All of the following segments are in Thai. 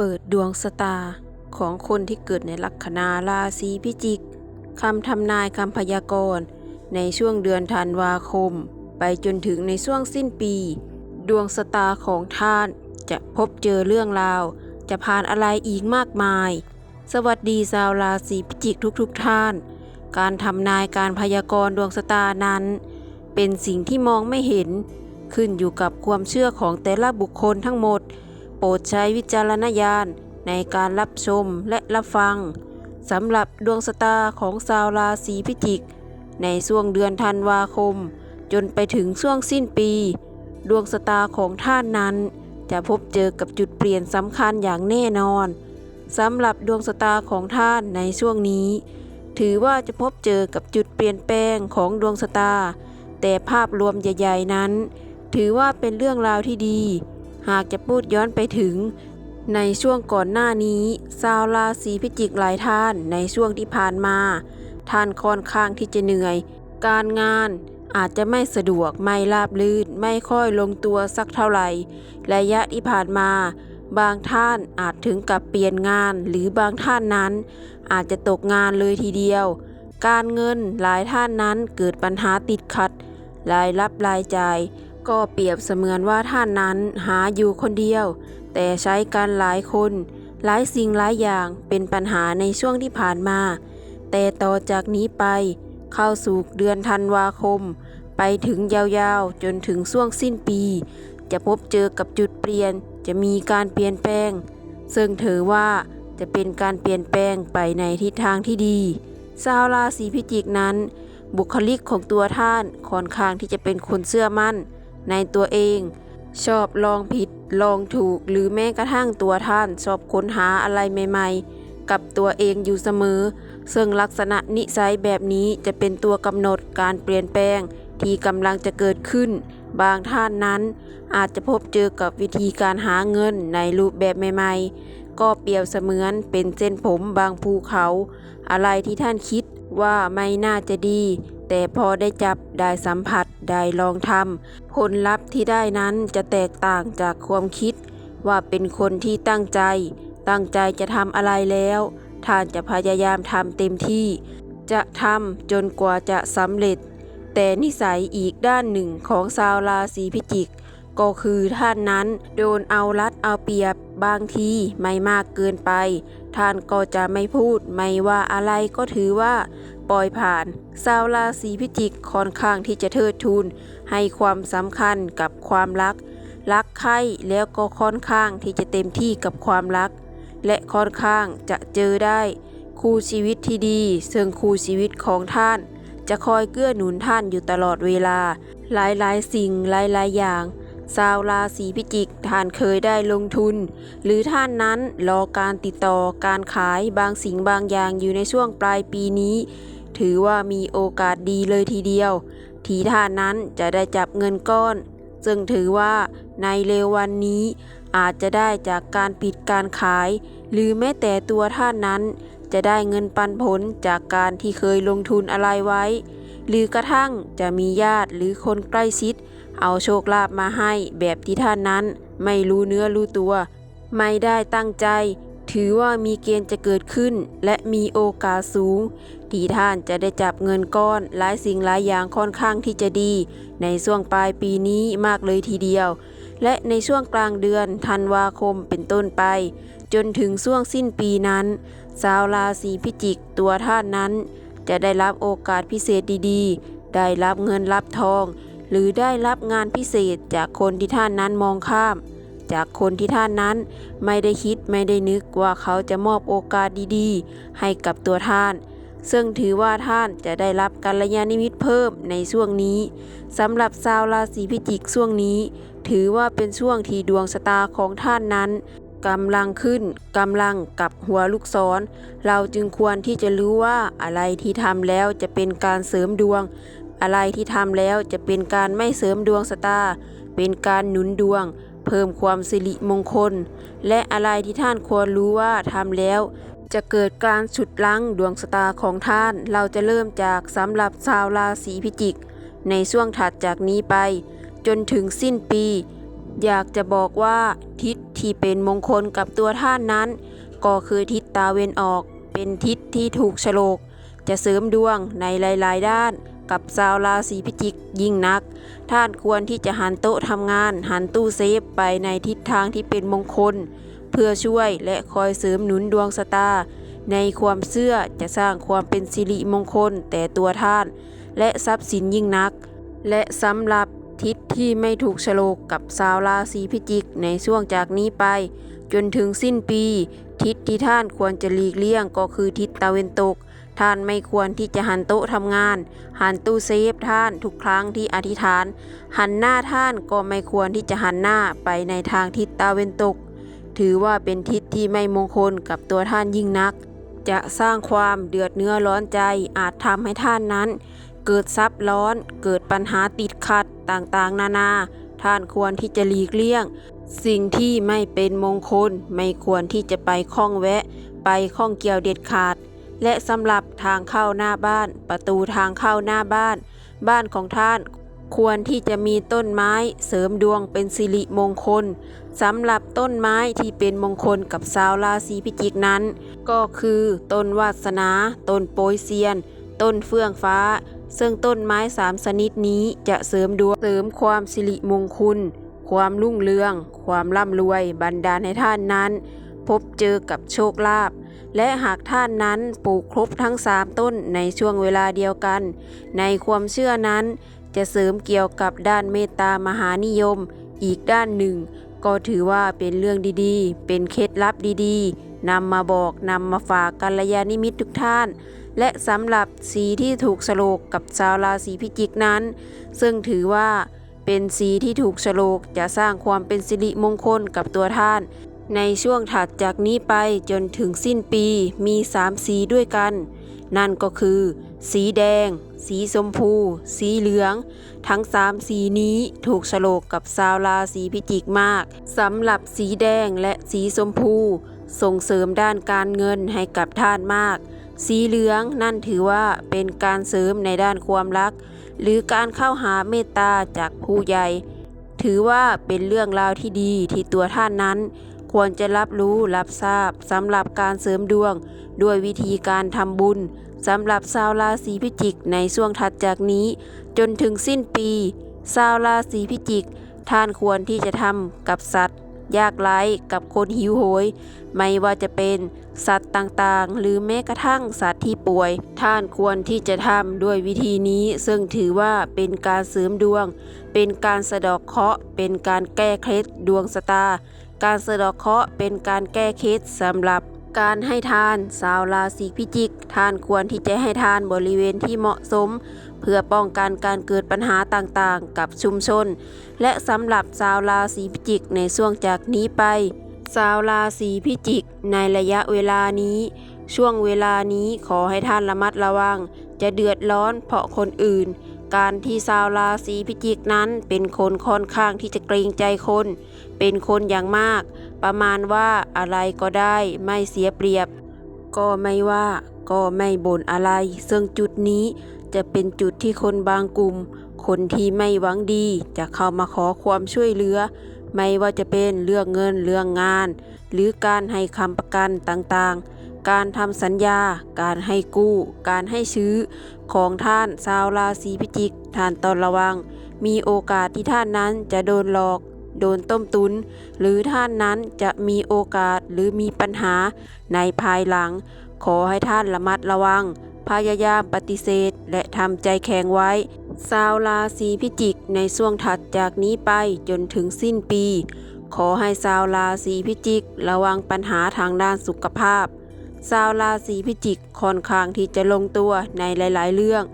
เปิดดวงสตาร์ของคนที่เกิดในลัคนาราศีพิจิก คำทำนายคำพยากรณ์ ในช่วงเดือนธันวาคม ไปจนถึงในช่วงสิ้นปี ดวงสตาร์ของท่านจะพบเจอเรื่องราว จะผ่านอะไรอีกมากมาย สวัสดีชาวราศีพิจิกทุกๆทท่าน การทำนายการพยากรณ์ดวงสตาร์นั้น เป็นสิ่งที่มองไม่เห็น ขึ้นอยู่กับความเชื่อของแต่ละบุคคลทั้งหมด โปรดใช้วิจารณญาณในการรับชมและรับฟังสำหรับดวงสตาร์ของชาวราศีพิจิก ในช่วงเดือนธันวาคม จนไปถึงช่วงสิ้นปี ดวงสตาร์ของท่านนั้น จะพบเจอกับจุดเปลี่ยนสำคัญอย่างแน่นอนสำหรับดวงสตาร์ของท่านในช่วงนี้ ถือว่าจะพบเจอกับจุดเปลี่ยนแปลงของดวงสตาร์แต่ภาพรวมใหญ่ ๆนั้น ถือว่าเป็นเรื่องราวที่ดี หากจะพูดย้อนไปถึง ในช่วงก่อนหน้านี้ชาวราศีพิจิกหลายท่านในช่วงที่ผ่านมา ท่านค่อนข้างที่จะเหนื่อย การงานอาจจะไม่สะดวกไม่ราบรื่นไม่ค่อยลงตัวสักเท่าไหร่ระยะที่ผ่านมา บางท่านอาจถึงกับเปลี่ยนงานหรือบางท่านนั้น อาจจะตกงานเลยทีเดียว การเงินหลายท่านนั้นเกิดปัญหาติดขัด รายรับรายจ่าย ก็เปรียบเสมือนว่าท่านนั้นหาอยู่คนเดียว แต่ใช้กันหลายคน หลายสิ่งหลายอย่างเป็นปัญหาในช่วงที่ผ่านมา แต่ต่อจากนี้ไป เข้าสู่เดือนธันวาคม ไปถึงยาวๆ จนถึงช่วงสิ้นปี จะพบเจอกับจุดเปลี่ยนจะมีการเปลี่ยนแปลง ซึ่งถือว่าจะเป็นการเปลี่ยนแปลงไปในทิศทางที่ดีชาวราศีพิจิกนั้น บุคลิกของตัวท่านค่อนข้างที่จะเป็นคนเชื่อมั่น ในตัวเอง ชอบลองผิดลองถูกหรือแม้กระทั่งตัวท่านชอบค้นหาอะไรใหม่ ๆ กับตัวเองอยู่เสมอ ซึ่งลักษณะนิสัยแบบนี้จะเป็นตัวกำหนดการเปลี่ยนแปลงที่กำลังจะเกิดขึ้น บางท่านนั้น อาจจะพบเจอกับวิธีการหาเงินในรูปแบบใหม่ๆ ก็เปรียบเสมือนเป็นเส้นผมบางภูเขา อะไรที่ท่านคิดว่าไม่น่าจะดี แต่พอได้จับได้สัมผัสได้ลองทำผลลัพธ์ที่ได้นั้นจะแตกต่างจากความคิด ว่าเป็นคนที่ตั้งใจ ตั้งใจจะทำอะไรแล้ว ท่านจะพยายามทำเต็มที่ จะทำจนกว่าจะสำเร็จ แต่นิสัยอีกด้านหนึ่งของชาวราศีพิจิก ก็คือท่านนั้นโดนเอารัดเอาเปรียบบางทีไม่มากเกินไป ท่านก็จะไม่พูดไม่ว่าอะไรก็ถือว่า ปล่อยผ่านชาวราศีพิจิกค่อนข้างที่จะเทิดทูนให้ความสำคัญกับความรัก รักใครแล้วก็ค่อนข้างที่จะเต็มที่กับความรัก และค่อนข้างจะเจอได้ คู่ชีวิตที่ดี ซึ่งคู่ชีวิตของท่าน จะคอยเกื้อหนุนท่านอยู่ตลอดเวลา หลายๆ สิ่งหลายๆ อย่างชาวราศีพิจิกท่านเคยได้ลงทุน หรือท่านนั้นรอการติดต่อการขายบางสิ่งบางอย่างอยู่ในช่วงปลายปีนี้ ถือว่ามีโอกาสดีเลยทีเดียว ทีท่านนั้นจะได้จับเงินก้อน ซึ่งถือว่าในเร็ววันนี้อาจจะได้จากการปิดการขาย หรือแม้แต่ตัวท่านนั้น จะได้เงินปันผลจากการที่เคยลงทุนอะไรไว้ หรือกระทั่งจะมีญาติหรือคนใกล้ชิด เอาโชคลาภมาให้แบบที่ท่านนั้น ไม่รู้เนื้อรู้ตัว ไม่ได้ตั้งใจ ถือว่ามีเกณฑ์จะเกิดขึ้น และมีโอกาสสูง ที่ท่านจะได้จับเงินก้อนหลายสิ่งหลายอย่างค่อนข้างที่จะดี ในช่วงปลายปีนี้มากเลยทีเดียว และในช่วงกลางเดือนธันวาคมเป็นต้นไป จนถึงช่วงสิ้นปีนั้นชาวราศีพิจิกตัวท่านนั้น จะได้รับโอกาสพิเศษดีๆ ได้รับเงินรับทอง หรือได้รับงานพิเศษจากคนที่ท่านนั้นมองข้าม จากคนที่ท่านนั้นไม่ได้คิดไม่ได้นึกว่าเขาจะมอบโอกาสดีๆ ให้กับตัวท่าน ซึ่งถือว่าท่านจะได้รับกัลยาณมิตรเพิ่มในช่วงนี้สำหรับชาวราศีพิจิกช่วงนี้ ถือว่าเป็นช่วงที่ดวงชะตาของท่านนั้นกำลังขึ้นกำลังกับหัวลูกศร เราจึงควรที่จะรู้ว่าอะไรที่ทำแล้วจะเป็นการเสริมดวง อะไรที่ทำแล้วจะเป็นการไม่เสริมดวงชะตาเป็นการหนุนดวง เพิ่มความสิริมงคล และอะไรที่ท่านควรรู้ว่าทำแล้ว จะเกิดการฉุดลั้งดวงชะตาของท่าน เราจะเริ่มจากสำหรับชาวราศีพิจิก ในช่วงถัดจากนี้ไป จนถึงสิ้นปี อยากจะบอกว่าทิศที่เป็นมงคลกับตัวท่านนั้น ก็คือทิศตาเวนออก เป็นทิศที่ถูกฉลก จะเสริมดวงในหลาย ๆ ด้านกับชาวราศีพิจิกยิ่งนัก ท่านควรที่จะหันโต๊ะทำงานหันตู้เซฟไปในทิศทางที่เป็นมงคล เพื่อช่วยและคอยเสริมหนุนดวงสตา ในความเชื่อจะสร้างความเป็นสิริมงคลแต่ตัวท่าน และทรัพย์สินยิ่งนัก และสำหรับทิศที่ไม่ถูกฉลกกับชาวราศีพิจิกในช่วงจากนี้ไป จนถึงสิ้นปี ทิศที่ท่านควรจะหลีกเลี่ยงก็คือทิศตะวันตก ท่านไม่ควรที่จะหันโต๊ะทำงาน หันตู้เซฟท่านทุกครั้งที่อธิษฐาน หันหน้าท่านก็ไม่ควรที่จะหันหน้าไปในทางทิศตะวันตก ถือว่าเป็นทิศที่ไม่มงคลกับตัวท่านยิ่งนัก จะสร้างความเดือดเนื้อร้อนใจอาจทำให้ท่านนั้น เกิดซับร้อน เกิดปัญหาติดขัดต่างๆ นานา ท่านควรที่จะหลีกเลี่ยง สิ่งที่ไม่เป็นมงคลไม่ควรที่จะไปข้องแวะ ไปข้องเกี่ยวเด็ดขาด และสำหรับทางเข้าหน้าบ้าน ประตูทางเข้าหน้าบ้าน บ้านของท่านควรที่จะมีต้นไม้เสริมดวงเป็นสิริมงคล สำหรับต้นไม้ที่เป็นมงคลกับชาวราศีพิจิกนั้น ก็คือต้นวาสนา ต้นโปยเซียน ต้นเฟื่องฟ้า ซึ่งต้นไม้สามชนิดนี้จะเสริมดวงเสริมความสิริมงคลความรุ่งเรือง ความร่ำรวยบันดาลให้ท่านนั้น พบเจอกับโชคลาภและหากท่านนั้นปลูกครบทั้งสามต้นในช่วงเวลาเดียวกัน ในความเชื่อนั้น จะเสริมเกี่ยวกับด้านเมตตามหานิยม อีกด้านหนึ่ง ก็ถือว่าเป็นเรื่องดีๆ เป็นเคล็ดลับดีๆนำมาบอกนำมาฝากกัลยาณมิตรทุกท่าน และสำหรับสีที่ถูกโลกกับชาวราศีพิจิกนั้น ซึ่งถือว่าเป็นสีที่ถูกโลกจะสร้างความเป็นสิริมงคลกับตัวท่าน ในช่วงถัดจากนี้ไปจนถึงสิ้นปีมีสามสีด้วยกัน นั่นก็คือ สีแดง สีชมพู สีเหลือง ทั้งสามสีนี้ถูกโฉลกกับชาวราศีพิจิกมากสำหรับสีแดงและสีชมพู ส่งเสริมด้านการเงินให้กับท่านมาก สีเหลืองนั่นถือว่าเป็นการเสริมในด้านความรัก หรือการเข้าหาเมตตาจากผู้ใหญ่ ถือว่าเป็นเรื่องราวที่ดีที่ตัวท่านนั้น ควรจะรับรู้รับทราบสำหรับการเสริมดวง ด้วยวิธีการทำบุญสำหรับชาวราศีพิจิกในช่วงถัดจากนี้ จนถึงสิ้นปีชาวราศีพิจิก ท่านควรที่จะทำกับสัตว์ ยากไร้กับคนหิวโหย ไม่ว่าจะเป็นสัตว์ต่างๆ หรือแม้กระทั่งสัตว์ที่ป่วย ท่านควรที่จะทำด้วยวิธีนี้ ซึ่งถือว่าเป็นการเสริมดวง เป็นการสะดอกเคราะห์เป็นการแก้เคล็ดดวงสตา การสะเดอกเคราะห์เป็นการแก้เคล็ดสำหรับการให้ทานชาวราศีพิจิก ทานควรที่จะให้ทานบริเวณที่เหมาะสม เพื่อป้องกันการเกิดปัญหาต่างๆ กับชุมชน และสำหรับชาวราศีพิจิกในช่วงจากนี้ไปชาวราศีพิจิก ในระยะเวลานี้ ช่วงเวลานี้ขอให้ท่านระมัดระวัง จะเดือดร้อนเพราะคนอื่น การที่ชาวราศีพิจิกนั้น เป็นคนค่อนข้างที่จะเกรงใจคน เป็นคนอย่างมาก ประมาณว่าอะไรก็ได้ไม่เสียเปรียบ ก็ไม่ว่าก็ไม่บ่นอะไร ซึ่งจุดนี้จะเป็นจุดที่คนบางกลุ่ม คนที่ไม่หวังดีจะเข้ามาขอความช่วยเหลือ ไม่ว่าจะเป็นเรื่องเงินเรื่องงาน หรือการให้คำประกันต่างๆ การทำสัญญา การให้กู้ การให้ซื้อ ของท่านชาวราศีพิจิก ท่านตอนระวัง มีโอกาสที่ท่านนั้นจะโดนหลอก โดนต้มตุน หรือท่านนั้นจะมีโอกาสหรือมีปัญหาในภายหลัง ขอให้ท่านระมัดระวัง พยายามปฏิเสธ และทำใจแข็งไว้ชาวราศีพิจิกในช่วงถัดจากนี้ไปจนถึงสิ้นปี ขอให้ชาวราศีพิจิก ระวังปัญหาทางด้านสุขภาพ ชาวราศีพิจิกค่อนข้างที่จะลงตัวในหลายๆ เรื่อง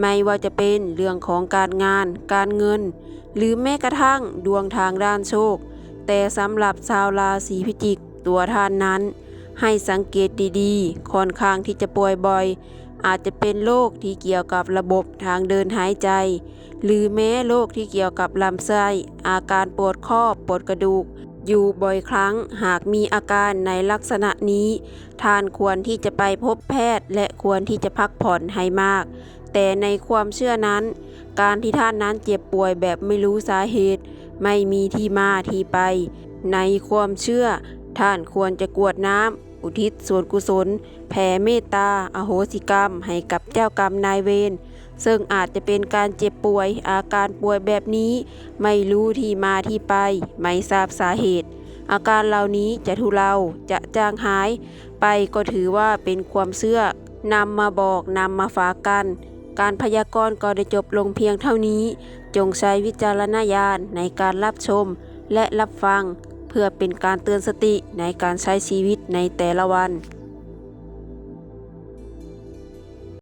ไม่ว่าจะเป็นเรื่องของการงาน การเงิน หรือแม้กระทั่งดวงทางด้านโชค แต่สำหรับชาวราศีพิจิกตัวท่านนั้น ให้สังเกตดีๆ ค่อนข้างที่จะป่วยบ่อย อาจจะเป็นโรคที่เกี่ยวกับระบบทางเดินหายใจ หรือแม้โรคที่เกี่ยวกับลำไส้อาการปวดข้อปวดกระดูก อยู่บ่อยครั้ง หากมีอาการในลักษณะนี้ ท่านควรที่จะไปพบแพทย์ และควรที่จะพักผ่อนให้มาก แต่ในความเชื่อนั้น การที่ท่านนั้นเจ็บป่วยแบบไม่รู้สาเหตุ ไม่มีที่มาที่ไป ในความเชื่อ ท่านควรจะกวดน้ำอุทิศส่วนกุศล แผ่เมตตา อโหสิกรรม ให้กับเจ้ากรรมนายเวร ซึ่งอาจจะเป็นการเจ็บป่วย อาการป่วยแบบนี้ ไม่รู้ที่มาที่ไป ไม่ทราบสาเหตุ อาการเหล่านี้จะทุเลาจะจางหาย ไปก็ถือว่าเป็นความเชื่อนำมาบอกนำมาฝากกัน การพยากรณ์ก็ได้จบลงเพียงเท่านี้ จงใช้วิจารณญาณในการรับชมและรับฟัง เพื่อเป็นการเตือนสติในการใช้ชีวิตในแต่ละวัน